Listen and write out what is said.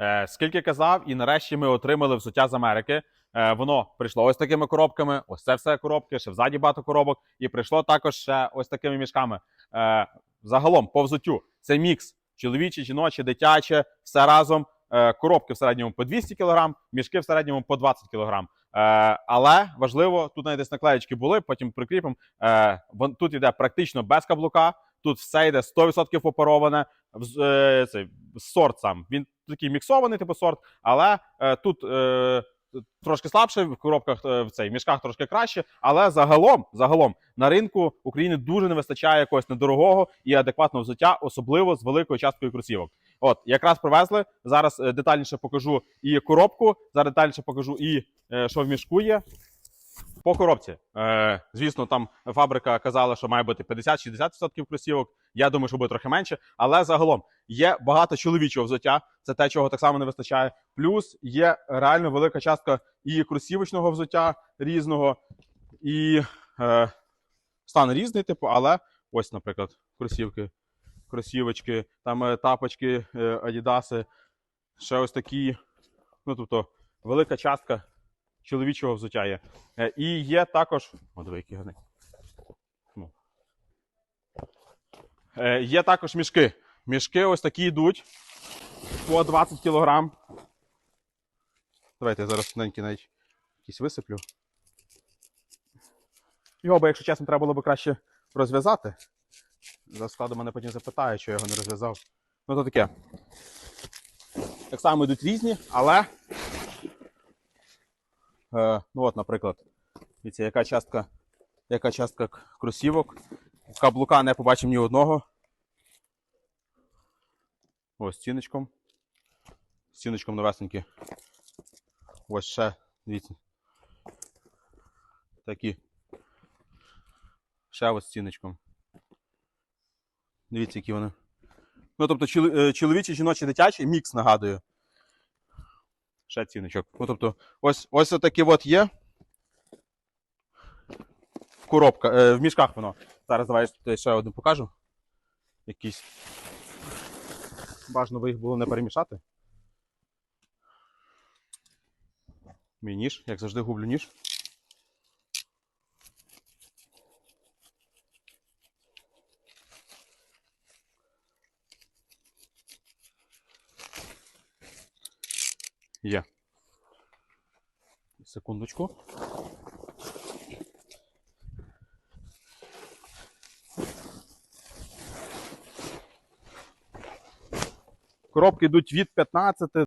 Е, скільки казав, і нарешті ми отримали взуття з Америки. Е, воно прийшло ось такими коробками. Ось це все коробки, ще взаді багато коробок. І прийшло також ще ось такими мішками. Е, загалом по взуттю це мікс чоловіче, жіноче, дитяче, все разом. Коробки в середньому по 200 кг, мішки в середньому по 20 кг. Але важливо, тут навіть десь наклеєчки були, потім прикріпимо. Тут йде практично без каблука. Тут все йде 100% попароване. Цей сорт сам. Він такий міксований, типу сорт, але е, тут е, трошки слабше, в коробках е, в цей в мішках трошки краще. Але загалом, загалом на ринку України дуже не вистачає якогось недорогого і адекватного взуття, особливо з великою часткою кросівок. От якраз привезли. Зараз е, детальніше покажу і коробку. Зараз детальніше покажу і е, що в мішку є. По коробці. Е, звісно, там фабрика казала, що має бути 50-60% кросівок. Я думаю, що буде трохи менше. Але загалом є багато чоловічого взуття. Це те, чого так само не вистачає. Плюс є реально велика частка і кросівочного взуття різного, і е, стан різний, типу, але ось, наприклад, кросівки, кросівочки, там е, тапочки, е, адідаси, ще ось такі. Ну, тобто, велика частка чоловічого взуття є. Е, І є також. О, диви, який гарний. Ну. Е, Є також мішки. Мішки ось такі йдуть по 20 кг. Давайте я зараз тоненький навіть якийсь висиплю. Його би, якщо чесно, треба було б краще розв'язати. За складу мене потім запитає, що я його не розв'язав. Ну, то таке. Так само йдуть різні, але. Е, ну от, наприклад, дивіться, яка частка, яка частка кросівок. Каблука не побачив ні одного. Ось ціночком. З ціночком новесенькі. Ось ще, дивіться. Такі. Ще ось з ціночком. Дивіться, які вони. Ну, тобто, е, чоловічий, жіночий, дитячий мікс нагадую. Ще ціночок. Ну, тобто, ось, ось отакі от є. Коробка. Е, в мішках воно. Зараз давай ще один покажу. Якісь. Бажано би їх було не перемішати. Мій ніж, як завжди, гублю ніж. Є. Секундочку. Коробки йдуть від 15